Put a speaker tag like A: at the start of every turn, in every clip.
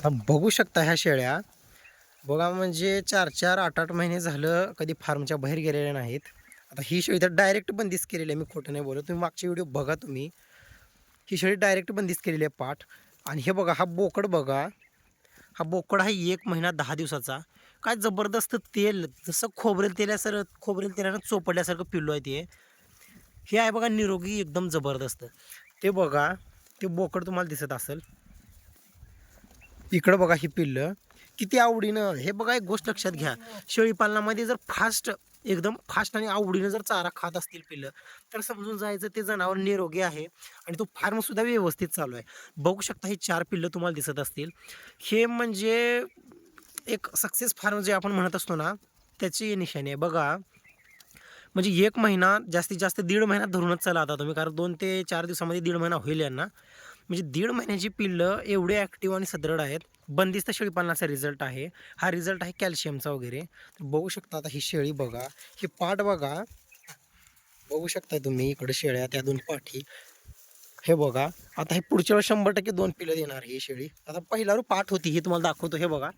A: आता बघू शकता ह्या शेळ्या. बघा म्हणजे चार चार आठ आठ महिने झालं कधी फार्मच्या बाहेर गेलेल्या नाहीत. आता ही शेळी तर डायरेक्ट बंदिस्त केलेली आहे मी खोटं नाही बोलत. तुम्ही मागचे व्हिडिओ बघा तुम्ही. ही शेळी डायरेक्ट बंदिस्त केलेली आहे पाठ. आणि हे बघा हा बोकड बघा. हा बोकड हा एक महिना दहा दिवसाचा. काय जबरदस्त तेल जसं खोबरेल तेल्यासारखं खोबरेल तेलानं चोपडल्यासारखं पिल्लो आहे ते. हे आहे बघा निरोगी एकदम जबरदस्त. ते बघा ते बोकड तुम्हाला दिसत असेल. इकडं बघा ही पिल्लं किती आवडीनं. हे बघा एक गोष्ट लक्षात घ्या. शेळीपालनामध्ये जर फास्ट एकदम फास्ट आणि आवडीनं जर चारा खात असतील पिल्लं तर समजून जायचं ते जनावर निरोगी आहे आणि तो फार्मसुद्धा व्यवस्थित चालू आहे. बघू शकता हे चार पिल्लं तुम्हाला दिसत असतील. हे म्हणजे एक सक्सेस फार्म जे आपण म्हणत असतो ना त्याची निशाणी आहे. बघा म्हणजे एक महिना जास्तीत जास्त दीड महिना धरूनच चला आता तुम्ही कारण दोन ते चार दिवसामध्ये दीड महिना होईल यांना. म्हणजे दीड महिन्याची पिल्लं एवढे ॲक्टिव्ह आणि सदृढ आहेत. बंदिस्त शेळीपालनाचा रिझल्ट आहे. हा रिझल्ट आहे कॅल्शियमचा वगैरे. बघू शकता आता ही शेळी बघा. ही पाठ बघा. बघू शकता तुम्ही इकडे शेळ्या त्या दोन पाठी. हे बघा. आता हे पुढच्या वेळेस शंभर टक्के दोन पिलं देणार ही शेळी. आता पहिला पाठ होती ही तुम्हाला दाखवतो. हे बघा.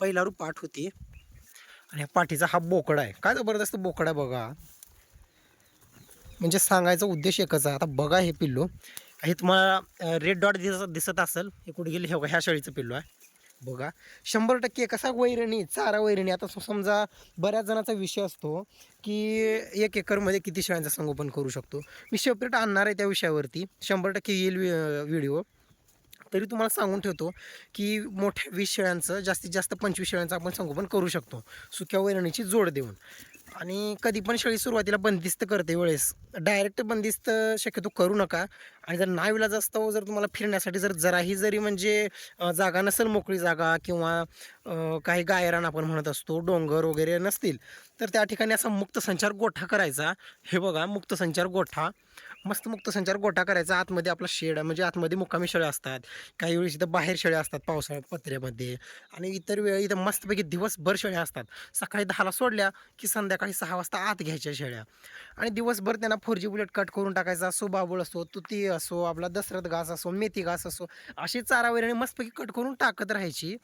A: पहिला पाठ होती. आणि ह्या पाठीचा हा बोकडा आहे. काय जबरदस्त बोकडा आहे बघा. म्हणजे सांगायचा उद्देश एकच आहे. आता बघा हे पिल्लू. हे तुम्हाला रेड डॉट दिस दिसत असेल हे कुठे गेले? हे बघा ह्या शेळीचं पिल्लू आहे. बघा शंभर टक्के कसा वैरणी चारा वैरणी. आता समजा बऱ्याच जणांचा विषय असतो की एक एकरमध्ये किती शेळ्यांचं संगोपन करू शकतो. मी सेपरेट आणणार आहे त्या विषयावरती. शंभर टक्के येईल व्हिडिओ तरी तुम्हाला सांगून ठेवतो की मोठ्या वीस शेळ्यांचं जास्तीत जास्त पंचवीस शेळ्यांचं आपण संगोपन करू शकतो. सुक्या वैरणीची जोड देऊन. आणि कधी पण शेळी सुरुवातीला बंदिस्त करते वेळेस. डायरेक्ट बंदिस्त शक्यतो करू नका. आणि जर नाविलाज असतो हो, जर तुम्हाला फिरण्यासाठी जर जराही जरी म्हणजे जागा नसेल मोकळी जागा किंवा काही गायरान आपण म्हणत असतो डोंगर वगैरे नसतील तर त्या ठिकाणी असा मुक्त संचार गोठा करायचा. हे बघा मुक्त संचार गोठा. मस्त मुक्त संचार गोठा करायचा. आतमध्ये आपला शेड म्हणजे आतमध्ये मुक्कामी शेळ्या असतात. काही वेळेस इथं बाहेर शेळ्या असतात पावसाळ्यात पत्र्यामध्ये. आणि इतर वेळी इथं मस्तपैकी दिवसभर शेळ्या असतात. सकाळी दहाला सोडल्या की संध्याकाळी सहा वाजता आत घ्यायच्या शेळ्या. आणि दिवसभर त्यांना फोर जी बुलेट कट करून टाकायचा. असो बाबूळ असो तुती असो आपला दसरथ घास असो मेथी घास असो अशी चारा वगैरे मस्तपैकी कट करून टाकत राहायची.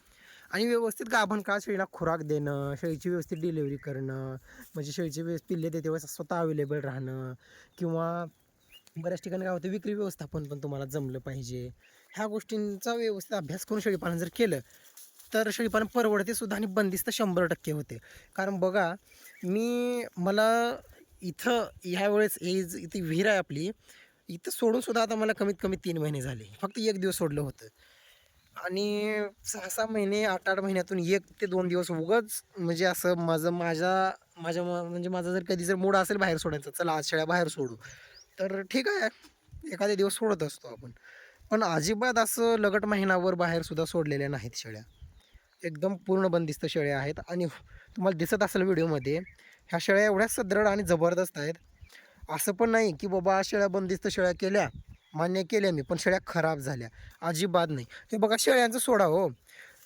A: आणि व्यवस्थित गाभण काळ शेळीला खुराक देणं शेळीची व्यवस्थित डिलिव्हरी करणं म्हणजे शेळीची व्यवस्थित पिल्ले देते वेळेस स्वतः अवेलेबल राहणं किंवा बऱ्याच ठिकाणी काय होतं विक्री व्यवस्थापन पण तुम्हाला जमलं पाहिजे. ह्या गोष्टींचा व्यवस्थित अभ्यास करून शेळीपालन जर केलं तर शेळीपालन परवडते सुद्धा आणि बंदिस्त शंभर टक्के होते. कारण बघा मी मला इथं ह्या वेळेस एज इथे विहीर आहे आपली इथं सोडून सुद्धा आता मला कमीत कमी तीन महिने झाले. फक्त एक दिवस सोडलं होतं. आणि सहा सहा महिने आठ आठ महिन्यातून एक ते दोन दिवस उगाच म्हणजे असं माझं माझ्या माझ्या म- म्हणजे माझा जर कधी जर मूड असेल बाहेर सोडायचं चला आज शेळ्या बाहेर सोडू. तर ठीक आहे. एखादे दिवस सोडत असतो आपण. पण अजिबात असं लगट महिनावर बाहेरसुद्धा सोडलेल्या नाहीत शेळ्या. एकदम पूर्ण बंदिस्त शेळ्या आहेत. आणि तुम्हाला दिसत असेल व्हिडिओमध्ये ह्या शेळ्या एवढ्या सदृढ आणि जबरदस्त आहेत. असं पण नाही की बाबा शेळ्या बंदिस्त शेळ्या केल्या मान्य केल्या मी पण शेळ्या खराब झाल्या. अजिबात नाही. हे बघा शेळ्यांचं सोडा हो.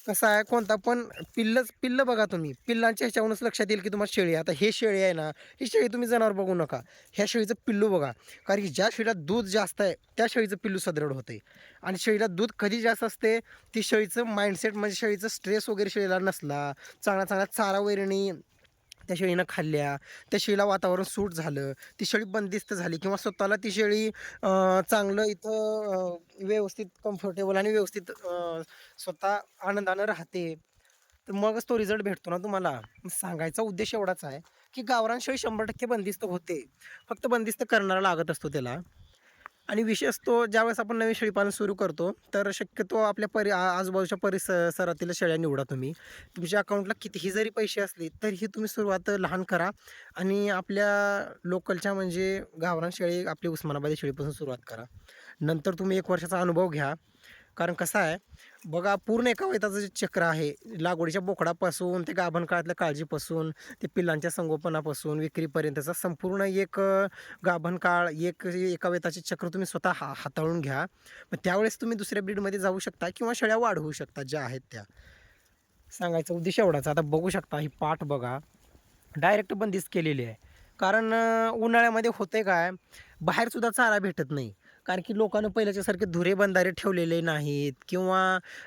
A: कसं आहे कोणता पण पिल्लच पिल्लं बघा तुम्ही. पिल्लांच्या ह्याच्यावरूनच लक्षात येईल की तुम्हाला शेळी आहे. आता हे शेळी आहे ना ही शेळी तुम्ही जनावर बघू नका. ह्या शेळीचं पिल्लू बघा. कारण की ज्या शेळीला दूध जास्त आहे त्या शेळीचं पिल्लू सदृढ होते. आणि शेळीला दूध कधी जास्त असते? ती शेळीचं माइंडसेट म्हणजे शेळीचं स्ट्रेस वगैरे शेळीला नसला चांगला चांगला चारा वैरणी त्या शेळीनं खाल्ल्या त्या शेळीला वातावरण सूट झालं ती शेळी बंदिस्त झाली किंवा स्वतःला ती शेळी चांगलं इथं व्यवस्थित कम्फर्टेबल आणि व्यवस्थित स्वतः आनंदानं राहते. तर मगच तो रिझल्ट भेटतो ना तुम्हाला. सांगायचा उद्देश एवढाच आहे की गावरान शेळी शंभर टक्के बंदिस्त होते. फक्त बंदिस्त करणारा लागत असतो त्याला. आणि विशेष तो ज्यावेळेस आपण नवीन शेळीपालन सुरू करतो तर शक्यतो आपल्या परि आजूबाजूच्या परिसरातील शेळ्या निवडा तुम्ही. तुमच्या अकाउंटला कितीही जरी पैसे असले तरीही तुम्ही सुरुवात लहान करा. आणि आपल्या लोकलच्या म्हणजे गावरान शेळी आपली उस्मानाबादी शेळीपासून सुरुवात करा. नंतर तुम्ही एक वर्षाचा अनुभव घ्या. कारण कसं आहे बघा पूर्ण एका वेताचं जे चक्र आहे लागवडीच्या बोकडापासून ते गाभण काळातल्या काळजीपासून ते पिल्लांच्या संगोपनापासून विक्रीपर्यंतचा संपूर्ण एक गाभण काळ एक एका वेताचे चक्र तुम्ही स्वतः हा हाताळून घ्या. मग त्यावेळेस तुम्ही दुसऱ्या ब्रीडमध्ये जाऊ शकता किंवा शेळ्या वाढवू शकता ज्या आहेत त्या. सांगायचा उद्देश एवढाच. आता बघू शकता ही पाठ बघा. डायरेक्ट बंदिस्त केलेली आहे. कारण उन्हाळ्यामध्ये होते काय बाहेरसुद्धा चारा भेटत नाही. कारण की लोकांना पहिल्याच्यासारखे धुरे बंधारे ठेवलेले नाहीत किंवा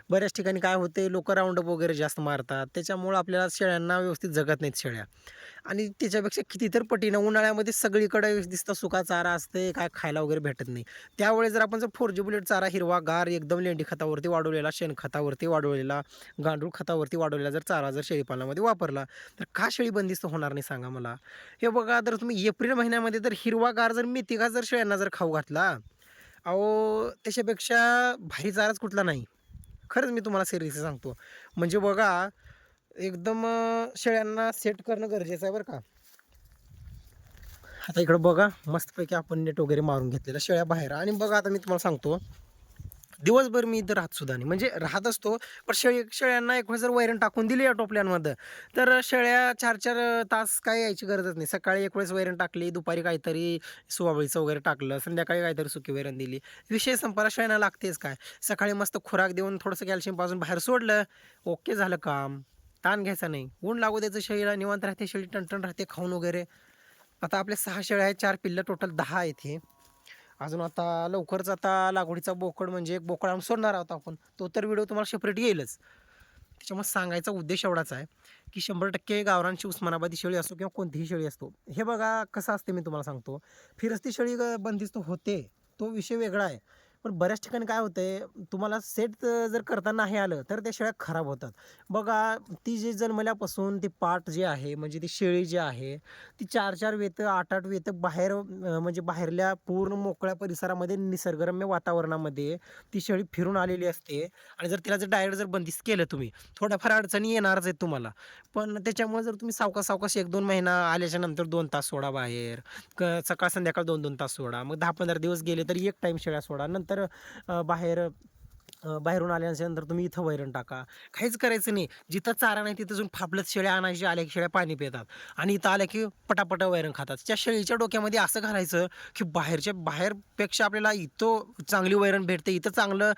A: बऱ्याच ठिकाणी काय होते लोक राऊंडअप वगैरे जास्त मारतात. त्याच्यामुळं आपल्याला शेळ्यांना व्यवस्थित जगत नाहीत शेळ्या. आणि त्याच्यापेक्षा किती तर पटीनं उन्हाळ्यामध्ये सगळीकडे दिसतं सुका चारा असते काय खायला वगैरे भेटत नाही. त्यावेळेस जर आपण जर फोर जी बुलेट चारा हिरवा गार एकदम लेंडी खतावरती वाढवलेला शेणखतावरती वाढवलेला गांडूळ खतावरती वाढवलेला जर चारा जर शेळीपालनामध्ये वापरला तर का शेळी बंदिस्त होणार नाही सांगा मला? हे बघा जर तुम्ही एप्रिल महिन्यामध्ये जर हिरवा गार जर मेथी जर शेळ्यांना जर खाऊ घातला अहो त्याच्यापेक्षा भारी चाराच कुठला नाही. खरंच मी तुम्हाला सिरियसली सांगतो. म्हणजे बघा एकदम शेळ्यांना सेट करणं गरजेचं आहे बरं का. आता इकडं बघा मस्तपैकी आपण नेट वगैरे मारून घेतलेलं शेळ्या बाहेर. आणि बघा आता मी तुम्हाला सांगतो. दिवसभर मी इथं राहत सुद्धा नाही. म्हणजे राहत असतो पण शेळी शेळ्यांना एक वेळेस जर वैरण टाकून दिली या टोपल्यांमध्ये. तर शेळ्या चार चार तास काय यायची गरजच नाही. सकाळी एक वेळेस वैरण टाकली दुपारी काहीतरी सुवाबळीचं वगैरे टाकलं संध्याकाळी काहीतरी सुकी वैरण दिली. विषय संपायला शेळ्यांना लागतेच काय? सकाळी मस्त खुराक देऊन थोडंसं कॅल्शियमपासून बाहेर सोडलं ओके झालं काम. ताण घ्यायचा नाही. ऊन लागू द्यायचं शेळीला निवांत राहते शेळी टणटण राहते खाऊन वगैरे. आता आपल्या सहा शेळ्या आहेत चार पिल्लं टोटल दहा आहेत हे. अजून आता लवकरच आता लागवडीचा बोकड म्हणजे एक बोकड आणून सोडणार आहोत आपण. तो तर व्हिडिओ तुम्हाला सेपरेट येईलच. त्याच्यामुळे सांगायचा उद्देश एवढाच आहे की शंभर टक्के गावरांची उस्मानाबादी शेळी असो किंवा कोणतीही शेळी असतो हे बघा कसं असते मी तुम्हाला सांगतो. फिरस्ती शेळी बंदिस्त होते तो विषय वेगळा आहे. पण बऱ्याच ठिकाणी काय होतंय तुम्हाला सेट जर करता नाही आलं तर त्या शेळ्या खराब होतात. बघा ती जी जन्मल्यापासून ती पाट जी आहे म्हणजे ती शेळी जी आहे ती चार चार वेतं आठ आठ वेत बाहेर म्हणजे बाहेरल्या पूर्ण मोकळ्या परिसरामध्ये निसर्गरम्य वातावरणामध्ये ती शेळी फिरून आलेली असते. आणि जर तिला जर डायरेक्ट जर बंदिस्त केलं तुम्ही थोड्याफार अडचणी येणारच आहेत तुम्हाला. पण त्याच्यामुळे जर तुम्ही सावकाश सावकाश एक दोन महिना आल्याच्यानंतर दोन तास सोडा बाहेर क सकाळ संध्याकाळ दोन दोन तास सोडा मग दहा पंधरा दिवस गेले तर एक टाईम शेळ्या सोडा नंतर नंतर बाहेर बाहेरून आल्यानंतर तुम्ही इथं वैरण टाका. काहीच करायचं नाही. जिथं चारा नाही तिथं जाऊन फापलत शेळ्या आणायची आल्या की शेळ्या पाणी पितात. आणि इथं आल्या की पटापट वैरण खातात. त्या शेळीच्या डोक्यामध्ये असं घालायचं की बाहेरच्या बाहेरपेक्षा आपल्याला इथं चांगली वैरण भेटते इथं चांगलं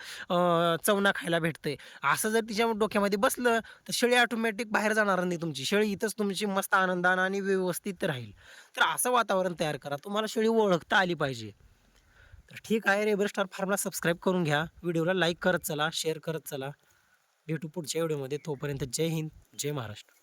A: चवना खायला भेटते. असं जर तिच्या डोक्यामध्ये बसलं तर शेळी ऑटोमॅटिक बाहेर जाणार नाही तुमची. शेळी इथंच तुमची मस्त आनंदानं आणि व्यवस्थित राहील. तर असं वातावरण तयार करा. तुम्हाला शेळी ओळखता आली पाहिजे. तर ठीक आहे रेबर स्टार फार्मला सबस्क्राईब करून घ्या. व्हिडिओला लाईक करत चला शेअर करत चला. भेटू पुढच्या व्हिडिओमध्ये तोपर्यंत जय हिंद जय महाराष्ट्र.